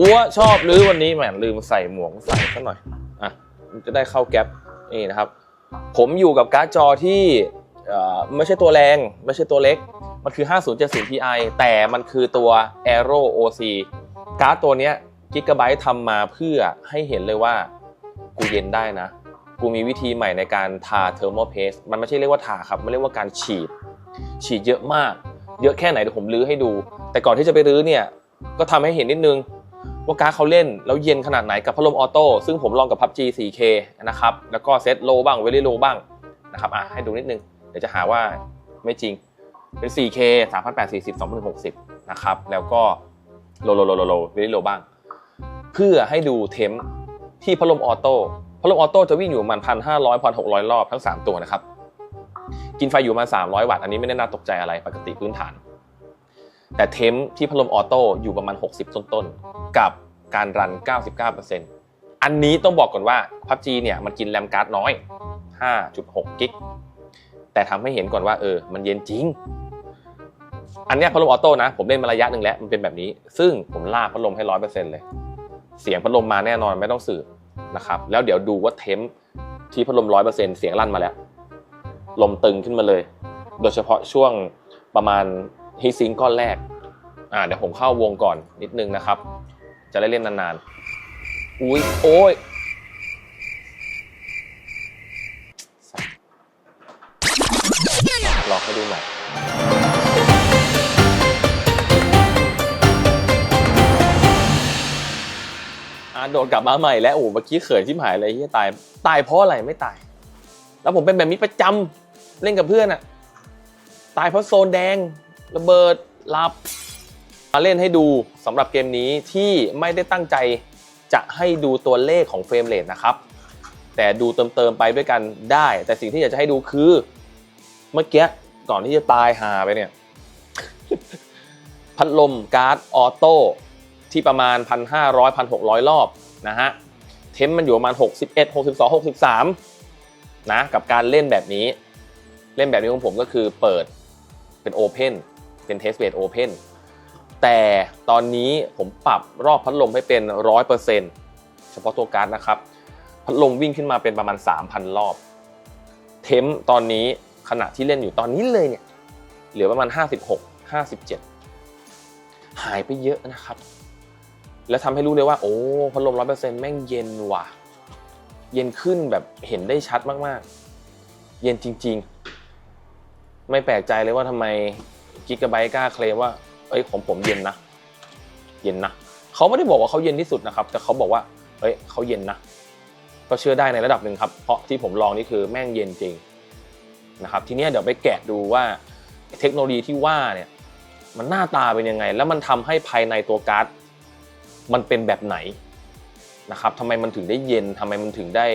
อ้วชอบหรือวันนี้แหมลืมใส่หมวกใส่ซะหน่อยอะมันจะได้เข้าแก๊ปนี่นะครับ ผมอยู่กับการ์ดจอที่เอ่อไม่ใช่ตัวแรง ไม่ใช่ตัวเล็ก มันคือ 5070 Ti แต่มันคือตัว Aero OC การ์ดตัวเนี้ย Gigabyte ทำมาเพื่อให้เห็นเลยว่า กูเย็นได้นะ กูมีวิธีใหม่ในการทา thermal paste มันไม่ใช่เรียกว่าทาครับ มันเรียกว่าการฉีด ฉีดเยอะมาก เยอะแค่ไหนเดี๋ยวผมรื้อให้ดู แต่ก่อนที่จะไปรื้อเนี่ย ก็ทำให้เห็นนิดนึง ว่าการ์ดเขาเล่นแล้วเย็นขนาดไหนกับพัดลมออโต้ซึ่งผมลองกับ PUBG 4K นะครับ แล้วก็เซตโลบ้างเวลี่โลบ้างนะครับอะให้ดูนิดนึง เดี๋ยวจะหาว่าไม่จริงเป็น 4K 3840 2060 นะครับ แล้วก็โลโลโลโลโลเวลี่โลบ้าง เพื่อให้ดูเทมที่พัดลมออโต้พัดลมออโต้จะวิ่งอยู่ประมาณ1,500 1,600รอบทั้ง 3 ตัวนะครับ กินไฟอยู่ประมาณ300 วัตต์ อันนี้ไม่ได้น่าตกใจอะไรปกติพื้นฐาน แต่เทมที่พัดลมออโต้อยู่ประมาณ 60 ต้นๆ กับการรัน 99%อันนี้ต้องบอกก่อนว่า PUBG เนี่ยมันกินแรมการ์ดน้อย 5.6 กิก แต่ทำให้เห็นก่อนว่าเออ มันเย็นจริง อันเนี้ยพัดลมออโต้นะ ผมเล่นมาระยะหนึ่งแล้ว มันเป็นแบบนี้ ซึ่งผมลากพัดลมให้ร้อยเปอร์เซ็นต์เลย เสียงพัดลมมาแน่นอนไม่ต้องสืบนะครับ แล้วเดี๋ยวดูว่าเทมที่พัดลมร้อยเปอร์เซ็นต์เสียงลั่นมาแล้ว ลมตึงขึ้นมาเลย โดยเฉพาะช่วงประมาณ ฮีซิงก้อนแรกอ่าเดี๋ยวผมเข้าวงก่อนนิดนึงนะครับ จะได้เล่นนานๆ อุ้ยโอ้ยลองให้ดูหน่อยอะโดดกลับมาใหม่แล้วโอ้เมื่อกี้เขินชิบหายเลยที่ตาย ตายเพราะอะไรไม่ตาย แล้วผมเป็นแบบนี้ประจำเล่นกับเพื่อนอะตายเพราะโซนแดง ระเบิดหลับมาเล่นให้ดูสำหรับเกมนี้ที่ไม่ได้ตั้งใจจะให้ดูตัวเลขของเฟรมเรทนะครับ แต่ดูเติมๆไปด้วยกันได้ แต่สิ่งที่อยากจะให้ดูคือ เมื่อกี้ก่อนที่จะตายหาไปเนี่ย พัดลมการ์ดออโต้ที่ประมาณ 1,500 1,600 รอบนะฮะ เทมมันอยู่ประมาณ 61 62 63 นะ กับการเล่นแบบนี้ เล่นแบบนี้ของผมก็คือเปิดเป็นโอเพน เป็นเทสเบดโอเพนแต่ตอนนี้ผมปรับรอบพัดลมให้เป็น 100%เฉพาะตัวการ์ดนะครับ พัดลมวิ่งขึ้นมาเป็นประมาณ 3,000 รอบ เทมตอนนี้ขณะที่เล่นอยู่ตอนนี้เลยเนี่ย เหลือประมาณ 56 57 หายไปเยอะนะครับ แล้วทำให้รู้เลยว่า โอ้พัดลม 100%แม่งเย็นว่ะ เย็นขึ้นแบบเห็นได้ชัดมากๆ เย็นจริง ๆ ไม่แปลกใจเลยว่าทำไม กิกะไบต์กล้าเคลมว่าเอ้ยของผมเย็นนะ เย็นนะเขาไม่ได้บอกว่าเขาเย็นที่สุดนะครับ แต่เขาบอกว่าเอ้ยเขาเย็นนะ ก็เชื่อได้ในระดับหนึ่งครับ เพราะที่ผมลองนี่คือแม่งเย็นจริงนะครับ ทีนี้เดี๋ยวไปแกะดูว่าเทคโนโลยีที่ว่าเนี่ยมันหน้าตาเป็นยังไง แล้วมันทำให้ภายในตัวการ์ดมันเป็นแบบไหนนะครับทำไมมันถึงได้เย็นทำไมมันถึงได้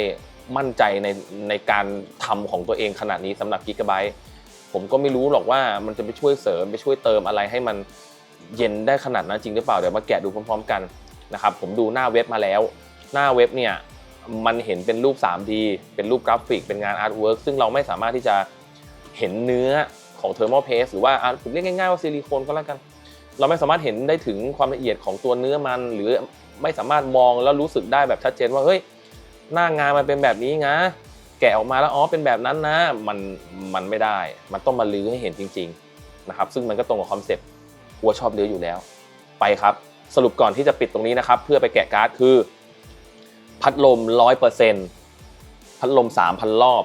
มั่นใจในในการทำของตัวเองขนาดนี้สำหรับกิกะไบต์ ผมก็ไม่รู้หรอกว่ามันจะไปช่วยเสริมไปช่วยเติมอะไรให้มันเย็นได้ขนาดนั้นจริงหรือเปล่าเดี๋ยวมาแกะดูพร้อม ๆ กันนะครับผมดูหน้าเว็บมาแล้ว หน้าเว็บเนี่ยมันเห็นเป็นรูป 3D เป็นรูปกราฟิก เป็นงานอาร์ตเวิร์กซึ่งเราไม่สามารถที่จะเห็นเนื้อของเทอร์โมเพสหรือว่าผมเรียกง่ายๆว่าซิลิโคนก็แล้วกัน เราไม่สามารถเห็นได้ถึงความละเอียดของตัวเนื้อมัน หรือไม่สามารถมองแล้วรู้สึกได้แบบชัดเจนว่าเฮ้ยหน้างานมันเป็นแบบนี้นะ แกะออกมาแล้วอ๋อเป็นแบบนั้นนะมันมันไม่ได้ มันต้องมาลื้อให้เห็นจริงๆนะครับซึ่งมันก็ตรงกับคอนเซ็ปต์วัวชอบลื้ออยู่แล้ว ไปครับ สรุปก่อนที่จะปิดตรงนี้นะครับ เพื่อไปแกะการ์ดคือ พัดลม 100%พัดลม 3,000 รอบ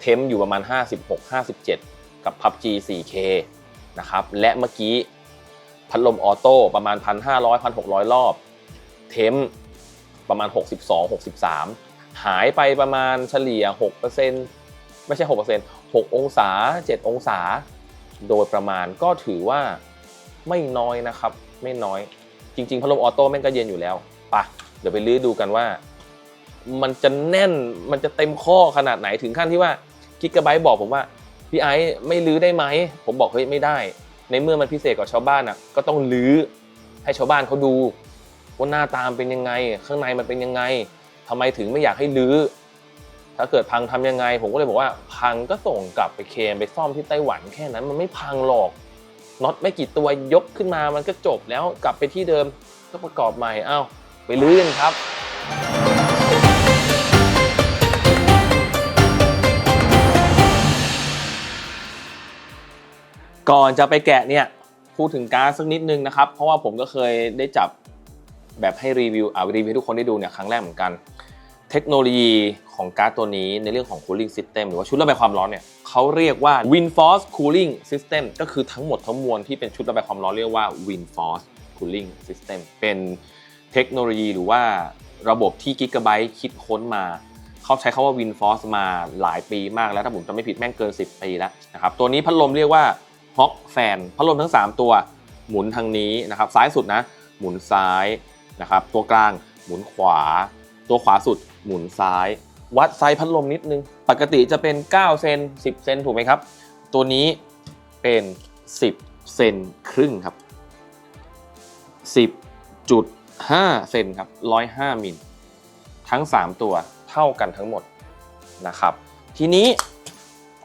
เทมอยู่ประมาณ 56 57 กับ PUBG 4K นะครับและเมื่อกี้พัดลมออโต้ประมาณ 1,500 1,600 รอบ เทมประมาณ 62 63 หายไปประมาณเฉลี่ย 6%ไม่ใช่ 6% 6 องศา 7 องศา โดยประมาณก็ถือว่าไม่น้อยนะครับ ไม่น้อย จริง ๆพัดลมออโต้แม่งก็เย็นอยู่แล้วปะเดี๋ยวไปลื้อดูกันว่า มันจะแน่นมันจะเต็มข้อขนาดไหนถึงขั้นที่ว่ากิกะไบต์บอกผมว่าพี่ไอซ์ไม่ลื้อได้ไหม ผมบอกเฮ้ยไม่ได้ ในเมื่อมันพิเศษกว่าชาวบ้านอะก็ต้องลื้อให้ชาวบ้านเขาดูว่าหน้าตามเป็นยังไง ข้างในมันเป็นยังไง ทำไมถึงไม่อยากให้ลื้อ ถ้าเกิดพังทำยังไง ผมก็เลยบอกว่าพังก็ส่งกลับไปเคลมไปซ่อมที่ไต้หวันแค่นั้นมันไม่พังหรอกน็อตไม่กี่ตัวยกขึ้นมามันก็จบแล้วกลับไปที่เดิมก็ประกอบใหม่เอ้าไปลื้อกันครับก่อนจะไปแกะเนี่ยพูดถึงการ์ดสักนิดนึงนะครับ เพราะว่าผมก็เคยได้จับ แบบให้รีวิวอ่ารีวิวทุกคนได้ดูเนี่ยครั้งแรกเหมือนกัน เทคโนโลยีของการ์ดตัวนี้ในเรื่องของ cooling system หรือว่าชุดระบายความร้อนเนี่ยเขาเรียกว่า WinForce Cooling System ก็คือทั้งหมดทั้งมวลที่เป็นชุดระบายความร้อนเรียกว่า WinForce Cooling System เป็นเทคโนโลยีหรือว่าระบบที่ Gigabyte คิดค้นมาเขาใช้คาว่า WinForce มาหลายปีมากแล้วถ้าผมจำไม่ผิดแม่งเกิน 10 ปีแล้วนะครับตัวนี้พัดลมเรียกว่า Hawk Fan พัดลมทั้ง 3 ตัวหมุนทางนี้นะครับซ้ายสุดนะ หมุนซ้าย นะครับ ตัวกลางหมุนขวา ตัวขวาสุดหมุนซ้าย วัดไซส์พัดลมนิดนึง ปกติจะเป็น 9 เซน 10 เซนถูกไหมครับ ตัวนี้เป็น 10 เซนครึ่งครับ 10.5 เซนครับ 105 มิล ทั้ง 3 ตัวเท่ากันทั้งหมดนะครับ ทีนี้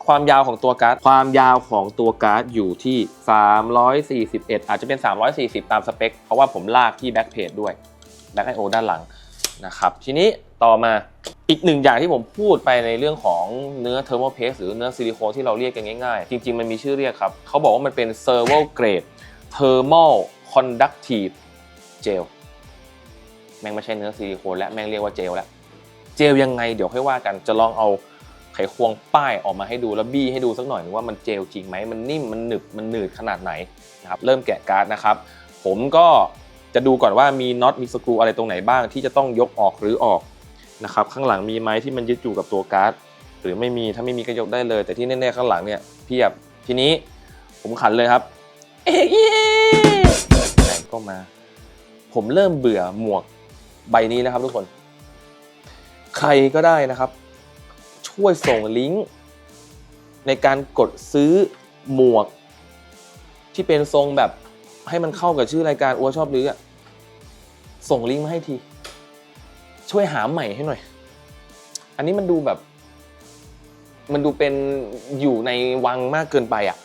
ความยาวของตัวการ์ด ความยาวของตัวการ์ดอยู่ที่ 341 อาจจะเป็น 340 ตามสเปค เพราะว่าผมลากที่แบ็คเพจด้วยแบ็คไอโอด้านหลังนะครับ ทีนี้ต่อมาอีกหนึ่งอย่างที่ผมพูดไปในเรื่องของเนื้อเทอร์โมเพสหรือเนื้อซิลิโคนที่เราเรียกกันง่ายๆ จริง ๆ มันมีชื่อเรียกครับ เขาบอกว่ามันเป็น serval grade thermal conductive gel แม่งไม่ใช่เนื้อซิลิโคนและแม่งเรียกว่าเจลแล้ว เจลยังไงเดี๋ยวค่อยว่ากันจะลองเอา ไขควงป้ายออกมาให้ดูแล้วบี้ให้ดูสักหน่อยว่ามันเจลจริงไหมมันนิ่มมันหนึบมันหนืดขนาดไหนนะครับเริ่มแกะการ์ดนะครับ ผมก็จะดูก่อนว่ามีน็อตมีสกรูอะไรตรงไหนบ้างที่จะต้องยกออกหรือออกนะครับข้างหลังมีไหมที่มันยึดอยู่กับตัวการ์ดหรือไม่มีถ้าไม่มีก็ยกได้เลย แต่ที่แน่ๆข้างหลังเนี่ยเพียบทีนี้ผมขันเลยครับเอ๊ะก็มา ผมเริ่มเบื่อหมวกใบนี้นะครับทุกคน ใครก็ได้นะครับ ช่วยส่งลิงก์ ในการกดซื้อหมวก ที่เป็นทรงแบบให้มันเข้ากับชื่อรายการอัวชอบลืออะส่งลิงก์มาให้ที ช่วยหาใหม่ให้หน่อย อันนี้มันดูแบบ มันดูเป็นอยู่ในวังมากเกินไปอะ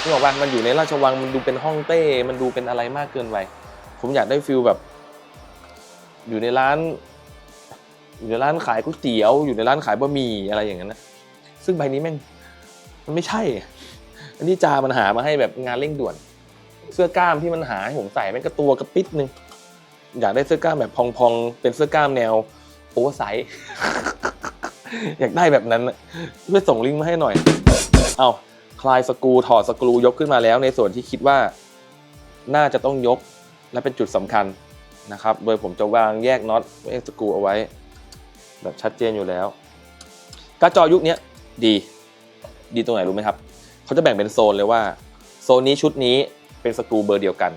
นึกออกปะมันอยู่ในราชวังมันดูเป็นห้องเต้ มันดูเป็นอะไรมากเกินไป ผมอยากได้ฟิลแบบ อยู่ในร้าน อยู่ในร้านขายก๋วยเตี๋ยว อยู่ในร้านขายบะหมี่อะไรอย่างนั้นนะซึ่งใบนี้แม่งมันไม่ใช่ อันนี้จามันหามาให้แบบงานเร่งด่วน เสื้อกล้ามที่มันหาให้ผมใส่แม่งก็ตัวกระปิดนึงอยากได้เสื้อกล้ามแบบพองๆ เป็นเสื้อกล้ามแนวโอเวอร์ไซส์อยากได้แบบนั้นช่วยส่งลิงก์มาให้หน่อย เอาคลายสกูถอดสกูยกขึ้นมาแล้ว ในส่วนที่คิดว่าน่าจะต้องยกและเป็นจุดสำคัญนะครับ โดยผมจะวางแยกน็อตแยกสกูเอาไว้ แบบชัดเจนอยู่แล้วการ์ดจอยุคนี้ดีดีตรงไหนรู้ไหมครับเขาจะแบ่งเป็นโซนเลยว่า โซนนี้ชุดนี้เป็นสกรูเบอร์เดียวกัน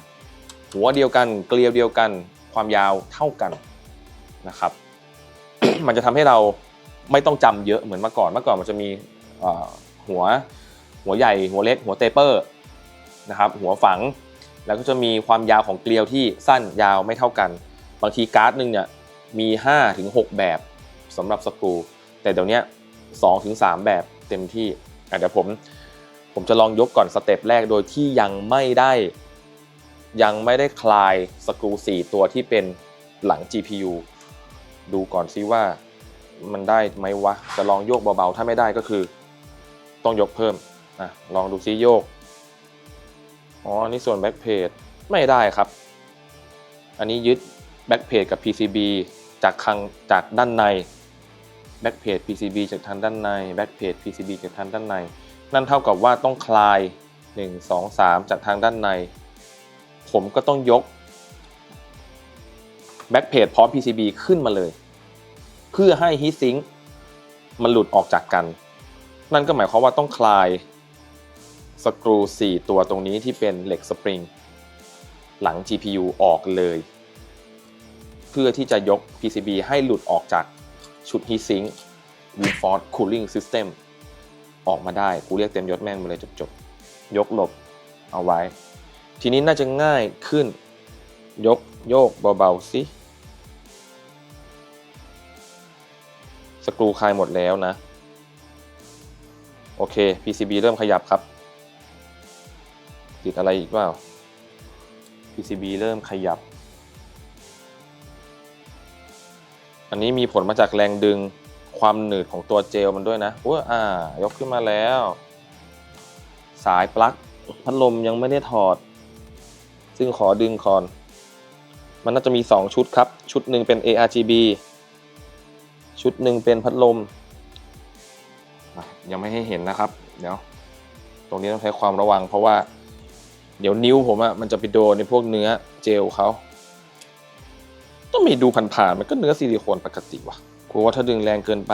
หัวเดียวกันเกลียวเดียวกัน ความยาวเท่ากันนะครับ มันจะทำให้เราไม่ต้องจำเยอะเหมือนเมื่อก่อนเมื่อก่อนมันจะมีหัวหัวใหญ่หัวเล็กหัวเตเปอร์นะครับหัวฝังแล้วก็จะมีความยาวของเกลียวที่สั้นยาวไม่เท่ากัน บางทีการ์ดหนึ่งเนี่ยมี5ถึง6แบบ สำหรับสกรูแต่เดี๋ยวนี้2ถึง3แบบเต็มที่อะเดี๋ยวผมผมจะลองยกก่อนสเต็ปแรกโดยที่ยังไม่ได้ยังไม่ได้คลายสกรู4 ตัวที่เป็นหลัง GPU ดูก่อนซิว่ามันได้ไหมวะ จะลองโยกเบาๆ ถ้าไม่ได้ก็คือ ต้องยกเพิ่มอะลองดูซิโยก อ๋อ นี่ส่วนแบ็กเพจไม่ได้ครับ อันนี้ยึดแบ็กเพจกับ PCB จากข้างจากด้านใน แบ็กเพจ PCB จากทางด้านในแบ็กเพจ PCB จากทางด้านใน นั่นเท่ากับว่าต้องคลาย 1 2 3 จากทางด้านใน ผมก็ต้องยกแบ็กเพจพร้อม PCB ขึ้นมาเลย เพื่อให้ฮีทซิงค์มันหลุดออกจากกัน นั่นก็หมายความว่าต้องคลายสกรู 4 ตัวตรงนี้ที่เป็นเหล็กสปริงหลัง GPU ออกเลย เพื่อที่จะยก PCB ให้หลุดออกจาก ชุด Heatsink Reinforced Cooling System ออกมาได้ กูเรียกเต็มยศแม่งมาเลยจบๆ ยกหลบเอาไว้ ทีนี้น่าจะง่ายขึ้น ยกโยกเบาๆสิสกรูคลายหมดแล้วนะ โอเค PCB เริ่มขยับครับ ติดอะไรอีกเปล่า PCB เริ่มขยับ อันนี้มีผลมาจากแรงดึงความหนืดของตัวเจลมันด้วยนะอุ้ยอ่ายกขึ้นมาแล้ว สายปลั๊กพัดลมยังไม่ได้ถอด ซึ่งขอดึงก่อน มันน่าจะมี 2 ชุดครับ ชุดหนึ่งเป็น ARGB ชุดหนึ่งเป็นพัดลม ยังไม่ให้เห็นนะครับ เดี๋ยว ตรงนี้ต้องใช้ความระวังเพราะว่า เดี๋ยวนิ้วผมอะมันจะไปโดนในพวกเนื้อเจลเขา ต้องมีดูผ่านๆมันก็เนื้อซิลิโคนปกติว่ะกลัวว่าถ้าดึงแรงเกินไป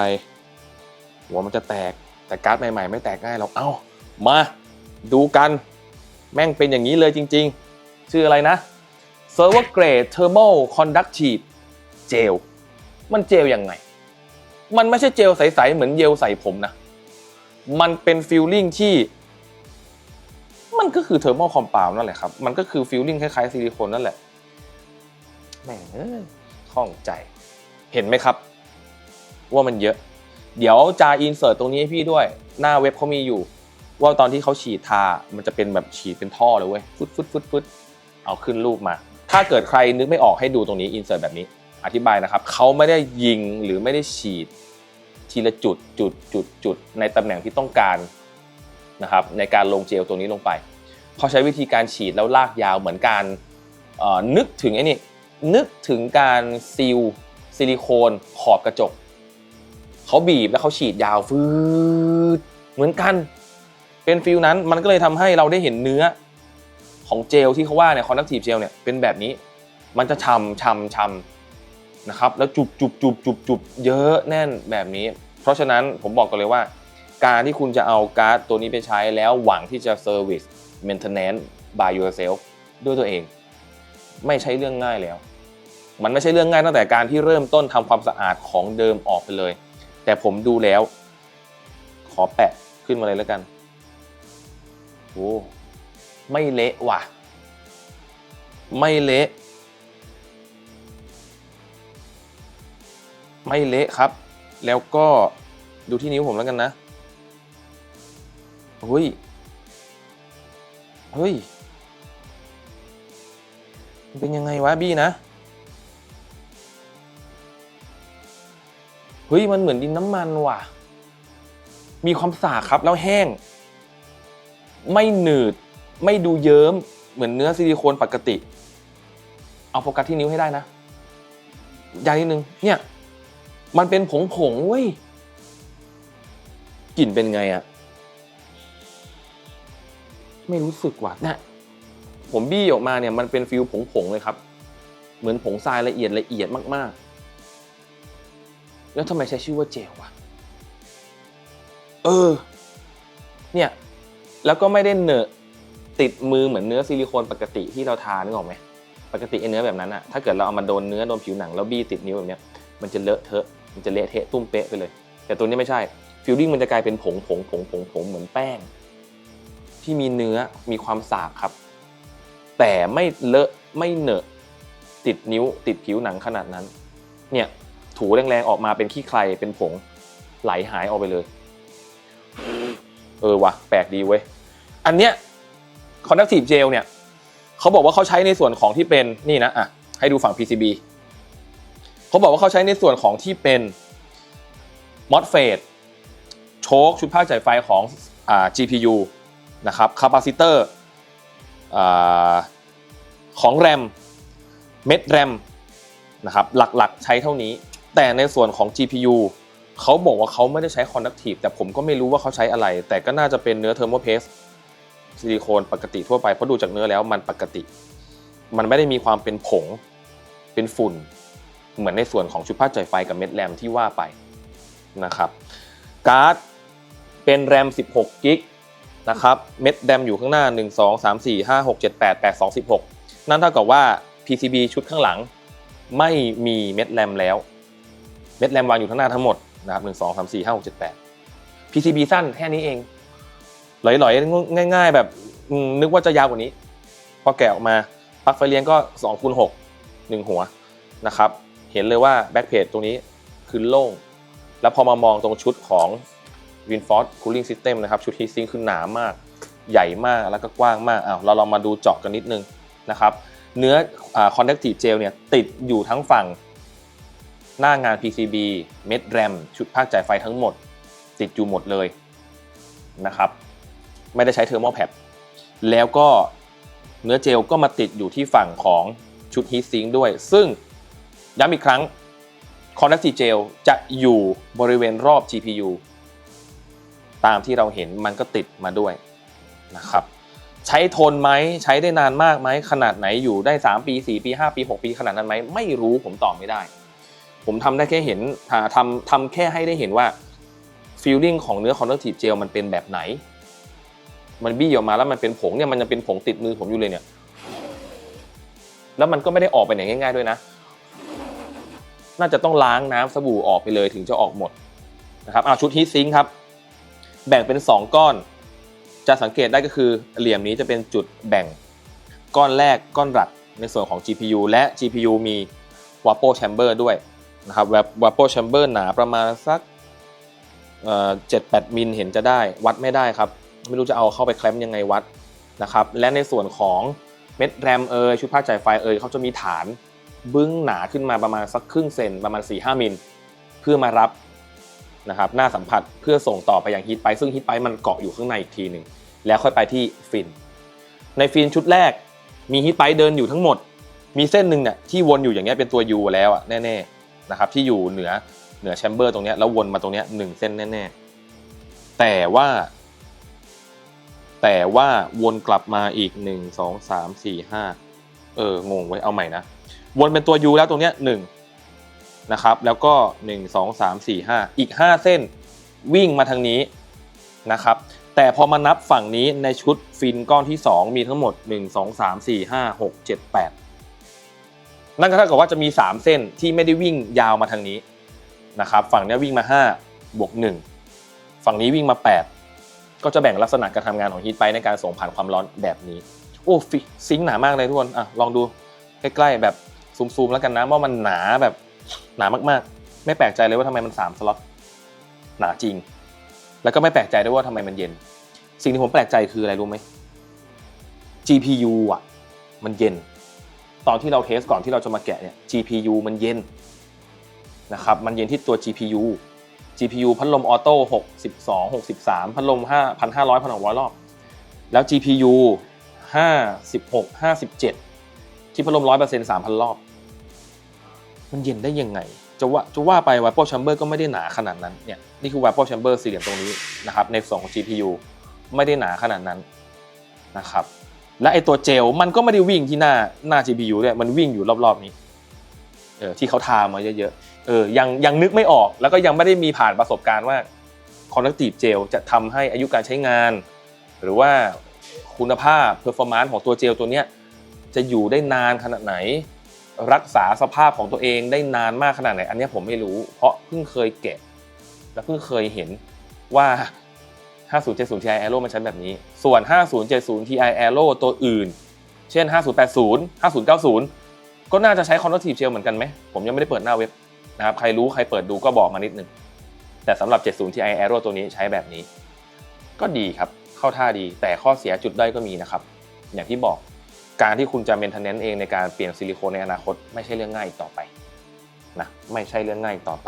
หัวมันจะแตกแต่การ์ดใหม่ๆ ไม่แตกง่ายหรอกเอ้ามาดูกัน แม่งเป็นอย่างนี้เลยจริงๆ ชื่ออะไรนะ Server Grade Thermal Conductive Gel มันเจลยังไง มันไม่ใช่เจลใสๆเหมือนเยลใส่ผมนะ มันเป็นฟิลลิ่งที่ มันก็คือเทอร์โมคอม u n d นั่นแหละครับ มันก็คือฟิลลิ่งคล้ายๆซิลิโคนนั่นแหละ แม่งเอ้ยข้องใจ เห็นไหมครับ ว่ามันเยอะ เดี๋ยวจะอินเสิร์ตตรงนี้ให้พี่ด้วย หน้าเว็บเขามีอยู่ ว่าตอนที่เขาฉีดทา มันจะเป็นแบบฉีดเป็นท่อเลยเว้ยฟึดฟึดฟึดฟึดเอาขึ้นรูปมา ถ้าเกิดใครนึกไม่ออกให้ดูตรงนี้อินเสิร์ตแบบนี้ อธิบายนะครับ เขาไม่ได้ยิงหรือไม่ได้ฉีด ทีละจุดจุดจุดจุดในตำแหน่งที่ต้องการนะครับในการลงเจลตัวนี้ลงไปเขาใช้วิธีการฉีดแล้วลากยาวเหมือนการนึกถึงไอ้นี่ นึกถึงการซีลซิลิโคนขอบกระจก เขาบีบแล้วเขาฉีดยาวฟืดเหมือนกัน เป็นฟิลนั้นมันก็เลยทำให้เราได้เห็นเนื้อของเจลที่เขาว่าเนี่ยคอนดักทีฟเจลเนี่ยเป็นแบบนี้ มันจะช่ำช่ำช่ำนะครับ แล้วจุบจุบจุบจุบจุบเยอะแน่นแบบนี้ เพราะฉะนั้นผมบอกกันเลยว่า การที่คุณจะเอาการ์ดตัวนี้ไปใช้แล้วหวังที่จะ Service Maintenance by yourself ด้วยตัวเอง ไม่ใช่เรื่องง่ายแล้ว มันไม่ใช่เรื่องง่ายตั้งแต่การที่เริ่มต้นทำความสะอาดของเดิมออกไปเลย แต่ผมดูแล้ว ขอแปะขึ้นมาเลยแล้วกันโอ้ไม่เละว่ะ ไม่เละ ไม่เละครับ แล้วก็ดูที่นิ้วผมแล้วกันนะเฮ้ยเฮ้ยเป็นยังไงวะบี้นะ เฮ้ยมันเหมือนดินน้ำมันว่ะ มีความสากครับแล้วแห้ง ไม่หนืด ไม่ดูเยิ้ม เหมือนเนื้อซิลิโคนปกติ เอาโฟกัสที่นิ้วให้ได้นะอย่างนิดนึง เนี่ย มันเป็นผงผงๆเว้ยกลิ่นเป็นไงอะไม่รู้สึกว่ะนี่ยผมบี้ออกมาเนี่ยมันเป็นฟิลผงๆเลยครับ เหมือนผงทรายละเอียดละเอียดมากๆ แล้วทำไมใช้ชื่อว่าเจลวะเออ เนี่ย แล้วก็ไม่ได้เนอะติดมือเหมือนเนื้อซิลิโคนปกติที่เราทานึกออกไหมปกติไอ้เนื้อแบบนั้นอะถ้าเกิดเราเอามาโดนเนื้อโดนผิวหนังแล้วบี้ติดนิ้วแบบเนี้ยมันจะเลอะเทอะมันจะเละเทะตุ้มเป๊ะไปเลย แต่ตัวนี้ไม่ใช่ฟิลลิ่งมันจะกลายเป็นผงผงผงผงผงเหมือนแป้ง ที่มีเนื้อมีความสาบครับ แต่ไม่เลอะไม่เนอะติดนิ้วติดผิวหนังขนาดนั้น เนี่ย ถูแรงๆออกมาเป็นขี้ใครเป็นผงไหลหายออกไปเลย เออวะแปลกดีเว้ย อันเนี้ย conductive gel เนี่ยเขาบอกว่าเขาใช้ในส่วนของที่เป็นนี่นะอะให้ดูฝั่ง PCB เขาบอกว่าเขาใช้ในส่วนของที่เป็น MOSFET โชคชุดภาคจ่ายไฟของอ่า GPU นะครับคาปาซิเตอร์ของ RAM เม็ด RAM นะครับหลักๆใช้เท่านี้ แต่ในส่วนของ GPU เขาบอกว่าเขาไม่ได้ใช้ conductive แต่ผมก็ไม่รู้ว่าเขาใช้อะไร แต่ก็น่าจะเป็นเนื้อ thermal paste ซิลิโคนปกติทั่วไปเพราะดูจากเนื้อแล้วมันปกติ มันไม่ได้มีความเป็นผงเป็นฝุ่น เหมือนในส่วนของชุดผ้าจ่ายไฟกับเม็ดแรมที่ว่าไปนะครับการ์ดเป็นแรม 16กิกนะครับเม็ดแรมอยู่ข้างหน้า 1 2 3 4 5 6 7 8 8 2 16 นั่นเท่ากับว่า PCB ชุดข้างหลังไม่มีเม็ดแรมแล้ว เม็ดแรมวางอยู่ข้างหน้าทั้งหมดนะครับ1 2 3 4 5 6 7 8 PCB สั้นแค่นี้เอง หลอยๆ ง่าย ๆ แบบนึกว่าจะยาวกว่านี้ พอแกะออกมาปลั๊กไฟเลี้ยงก็2คูณ6 1 หัวนะครับ เห็นเลยว่าแบ็กเพจตรงนี้คือโล่ง แล้วพอมามองตรงชุดของ w i n f o r c e Cooling System นะครับ ชุด Heat Sink คือหนามาก ใหญ่มากแล้วก็กว้างมากอ้าวเราลองมาดูเจาะกันนิดนึงนะครับ เนื้ออ่า conductive gel เนี่ยติดอยู่ทั้งฝั่ง หน้างาน PCB เม็ดแรมชุดภาคจ่ายไฟทั้งหมด ติดอยู่หมดเลยนะครับ ไม่ได้ใช้เทอร์โมแพดแล้วก็เนื้อเจลก็มาติดอยู่ที่ฝั่งของชุดฮีทซิงค์ด้วย ซึ่งย้ำอีกครั้ง Conductive Gel จะอยู่บริเวณรอบ GPU ตามที่เราเห็นมันก็ติดมาด้วยนะครับ ใช้ทนไหมใช้ได้นานมากไหมขนาดไหนอยู่ได้ 3 ปี 4 ปี 5 ปี 6 ปีขนาดนั้นไหมไม่รู้ผมตอบไม่ได้ ผมทำได้แค่เห็นทำทำแค่ให้ได้เห็นว่า feeling ของเนื้อ conductive gel มันเป็นแบบไหน มันบี้ออกมาแล้วมันเป็นผงเนี่ยมันยังเป็นผงติดมือผมอยู่เลยเนี่ย แล้วมันก็ไม่ได้ออกไปไหนง่าย ๆด้วยนะ น่าจะต้องล้างน้ำสบู่ออกไปเลยถึงจะออกหมดนะครับเอาชุดฮีทซิงค์ครับ แบ่งเป็น 2 ก้อน จะสังเกตได้ก็คือเหลี่ยมนี้จะเป็นจุดแบ่งก้อนแรกก้อนหลักในส่วนของ GPU และ GPU มี Wapo Chamber ด้วย นะครับ Wapo Chamber หนาประมาณสักเจ็ดแปดมิลเห็นจะได้วัดไม่ได้ครับ ไม่รู้จะเอาเข้าไปแคลมยังไงวัดนะครับ และในส่วนของเม็ดแรมเอยชุดภาจ่ายไฟเอยเขาจะมีฐานบึ้งหนาขึ้นมาประมาณสักครึ่งเซนประมาณ 4-5มิลเพื่อมารับนะครับหน้าสัมผัสเพื่อส่งต่อไปยังฮีทไป ซึ่งฮีทไปมันเกาะอยู่ข้างในอีกทีหนึ่งแล้วค่อยไปที่ฟิน ในฟินชุดแรกมีฮีทไปเดินอยู่ทั้งหมด มีเส้นหนึ่งเนี่ยที่วนอยู่อย่างเงี้ยเป็นตัว U แล้วอะแน่ๆ นะครับที่อยู่เหนือเหนือแชมเบอร์ตรงนี้แล้ววนมาตรงนี้หนึ่งเส้นแน่ๆ แต่ว่า แต่ว่าวนกลับมาอีกหนึ่งสองสามสี่ห้าเอองงไว้เอาใหม่นะ วนเป็นตัว U แล้วตรงเนี้ยหนึ่งนะครับ แล้วก็หนึ่งสองสามสี่ห้าอีกห้าเส้นวิ่งมาทางนี้นะครับ แต่พอมานับฝั่งนี้ในชุดฟินก้อนที่2มีทั้งหมด1 2 3 4 5 6 7 8 นั่นก็เท่ากับว่าจะมี 3 เส้นที่ไม่ได้วิ่งยาวมาทางนี้นะครับฝั่งนี้วิ่งมา5บวก1ฝั่งนี้วิ่งมา 8 ก็จะแบ่งลักษณะการทำงานของฮีทไปในการส่งผ่านความร้อนแบบนี้โอ้ฟิซิงหนามากเลยทุกคนอะลองดูใกล้ๆแบบซูมๆแล้วกันนะว่ามันหนาแบบหนามากๆ ไม่แปลกใจเลยว่าทำไมมัน 3 สล็อตหนาจริง แล้วก็ไม่แปลกใจด้วยว่าทำไมมันเย็น สิ่งที่ผมแปลกใจคืออะไรรู้ไหม GPU อะ มันเย็น ตอนที่เราเทสก่อนที่เราจะมาแกะเนี่ย GPU มันเย็นนะครับ มันเย็นที่ตัว GPU GPU พัดลมออโต้62 63 พัดลม5 1,500 1,600 รอบ แล้ว GPU 56 57 ที่พัดลม 100% 3,000 รอบ มันเย็นได้ยังไง จะว่าจะว่าไป Wapo Chamber ก็ไม่ได้หนาขนาดนั้น เนี่ย นี่คือ Wapo Chamber สี่เหลี่ยมตรงนี้นะครับ ในส่วนของ GPU ไม่ได้หนาขนาดนั้นนะครับ และไอตัวเจลมันก็ไม่ได้วิ่งที่หน้าหน้า GPU ด้วยมันวิ่งอยู่รอบๆนี้เออที่เขาทามาเยอะๆเออยังยังนึกไม่ออก แล้วก็ยังไม่ได้มีผ่านประสบการณ์ว่า Conductive Gel จะทำให้อายุการใช้งาน หรือว่าคุณภาพ performance ของตัวเจลตัวเนี้ยจะอยู่ได้นานขนาดไหน รักษาสภาพของตัวเองได้นานมากขนาดไหน อันนี้ผมไม่รู้ เพราะเพิ่งเคยแกะ และเพิ่งเคยเห็นว่า 5070 Ti Aero มันใช้แบบนี้ ส่วน 5070 Ti Aero ตัวอื่น เช่น 5080 5090 ก็น่าจะใช้ Conductive Gel เหมือนกันไหม ผมยังไม่ได้เปิดหน้าเว็บนะครับ ใครรู้ใครเปิดดูก็บอกมานิดนึง แต่สำหรับ 70 Ti Aero ตัวนี้ใช้แบบนี้ ก็ดีครับ เข้าท่าดี แต่ข้อเสียจุดด้อยก็มีนะครับ อย่างที่บอกการที่คุณจะเมนเทนเนนต์เองในการเปลี่ยนซิลิโคนในอนาคตไม่ใช่เรื่องง่ายต่อไปนะไม่ใช่เรื่องง่ายต่อไป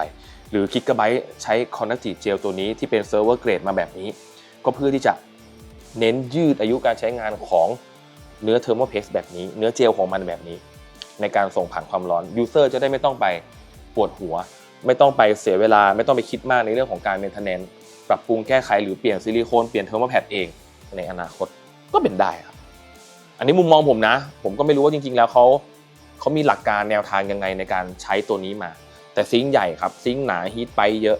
หรือ Gigabyte ใช้ Conductive Gel ตัวนี้ที่เป็นเซิร์ฟเวอร์เกรดมาแบบนี้ ก็เพื่อที่จะเน้นยืดอายุการใช้งานของเนื้อเทอร์โมเพสแบบนี้ เนื้อเจลของมันแบบนี้ ในการส่งผ่านความร้อนยูเซอร์จะได้ไม่ต้องไปปวดหัว ไม่ต้องไปเสียเวลา ไม่ต้องไปคิดมากในเรื่องของการเมนเทนเนนปรับปรุงแก้ไขหรือเปลี่ยนซิลิโคนเปลี่ยนเทอร์โมแพดเองในอนาคตก็เป็นได้ครับอันนี้มุมมองผมนะ ผมก็ไม่รู้ว่าจริง ๆ แล้วเขาเขามีหลักการแนวทางยังไงในการใช้ตัวนี้มา แต่ซิงค์ใหญ่ครับซิงค์หนาฮีทไปเยอะ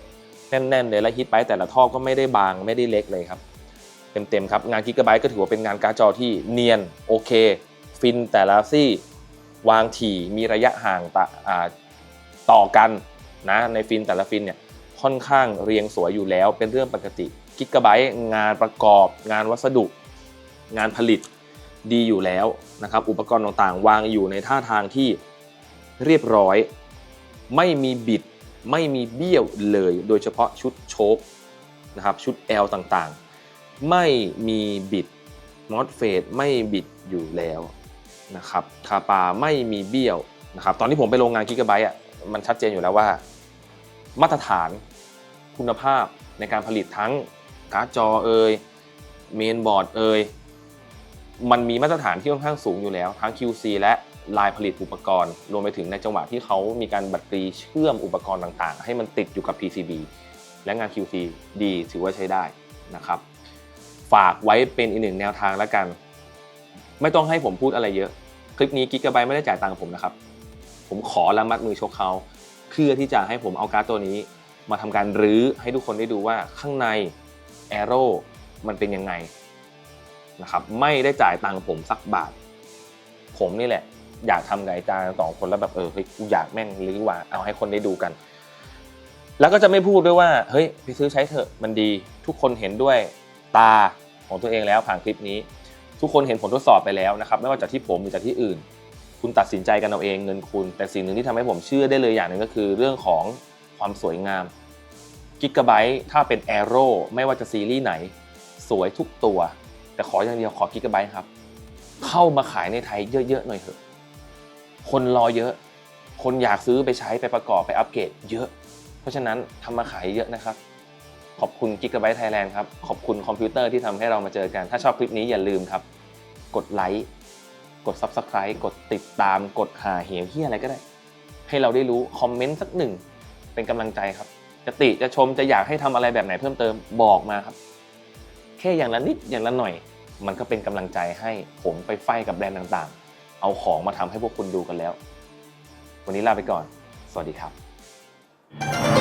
แน่นๆเลยและฮีทไปแต่ละท่อก็ไม่ได้บางไม่ได้เล็กเลยครับ เต็มๆครับ งานกิกะไบต์ก็ถือว่าเป็นงานการ์ดจอที่เนียนโอเค ฟินแต่ละซี่ วางถี่มีระยะห่างตอ่าต่อกันนะในฟินแต่ละฟินเนี่ยค่อนข้างเรียงสวยอยู่แล้วเป็นเรื่องปกติกิกะไบต์งานประกอบ งานวัสดุ งานผลิตดีอยู่แล้วนะครับ อุปกรณ์ต่างๆ วางอยู่ในท่าทางที่เรียบร้อย ไม่มีบิด ไม่มีเบี้ยวเลย โดยเฉพาะชุดโชคนะครับชุด L ต่างๆ ไม่มีบิดมอสเฟดไม่บิดอยู่แล้วนะครับคาปาไม่มีเบี้ยวนะครับตอนที่ผมไปโรงงานกิกะไบต์อะมันชัดเจนอยู่แล้วว่า มาตรฐานคุณภาพในการผลิตทั้งการ์ดจอเอ่ยเมนบอร์ดเอ่ยมันมีมาตรฐานที่ค่อนข้างสูงอยู่แล้ว ทั้ง QC และ ลายผลิตอุปกรณ์ รวมไปถึงในจังหวะที่เขามีการบัตรตีเชื่อมอุปกรณ์ต่างๆ ให้มันติดอยู่กับ PCB และงาน QC ดีถือว่าใช้ได้นะครับ ฝากไว้เป็นอีกหนึ่งแนวทางแล้วกัน ไม่ต้องให้ผมพูดอะไรเยอะ คลิปนี้กิกะไบไม่ได้จ่ายตังค์ผมนะครับ ผมขอละมัดมือชกเขาเพื่อที่จะให้ผมเอาการ์ดตัวนี้ มาทำการรื้อให้ทุกคนได้ดูว่าข้างในแอโร่มันเป็นยังไงนะครับไม่ได้จ่ายตังค์ผมสักบาท ผมนี่แหละ อยากทำกับไอาจารย์สองคนแล้วแบบเออเฮ้ยกูอยากแม่งรื้อว่าเอาให้คนได้ดูกัน แล้วก็จะไม่พูดด้วยว่าเฮ้ยไปซื้อใช้เถอะมันดี ทุกคนเห็นด้วยตาของตัวเองแล้วผ่านคลิปนี้ ทุกคนเห็นผลทดสอบไปแล้วนะครับไม่ว่าจากที่ผมหรือจากที่อื่น คุณตัดสินใจกันเอาเองเงินคุณ แต่สิ่งหนึ่งที่ทำให้ผมเชื่อได้เลยอย่างหนึ่งก็คือเรื่องของความสวยงามกิกะไบต์ถ้าเป็นแอโร่ไม่ว่าจะซีรีส์ไหน สวยทุกตัว แต่ขออย่างเดียวขอกิกะไบต์ครับ เข้ามาขายในไทยเยอะๆหน่อยเถอะ คนรอเยอะ คนอยากซื้อไปใช้ไปประกอบไปอัปเกรดเยอะ เพราะฉะนั้นทำมาขายเยอะนะครับ ขอบคุณ Gigabyte Thailand ครับ ขอบคุณคอมพิวเตอร์ที่ทำให้เรามาเจอกัน ถ้าชอบคลิปนี้อย่าลืมครับ กดไลค์กด Subscribe กดติดตามกดหาเหวที่อะไรก็ได้ ให้เราได้รู้คอมเมนต์สักหนึ่ง เป็นกำลังใจครับ จะติจะชมจะอยากให้ทำอะไรแบบไหนเพิ่มเติมบอกมาครับ แค่อย่างละนิดอย่างละหน่อย มันก็เป็นกำลังใจให้ผมไปไฟกับแบรนด์ต่าง เอาของมาทำให้พวกคุณดูกันแล้ว วันนี้ลาไปก่อน สวัสดีครับ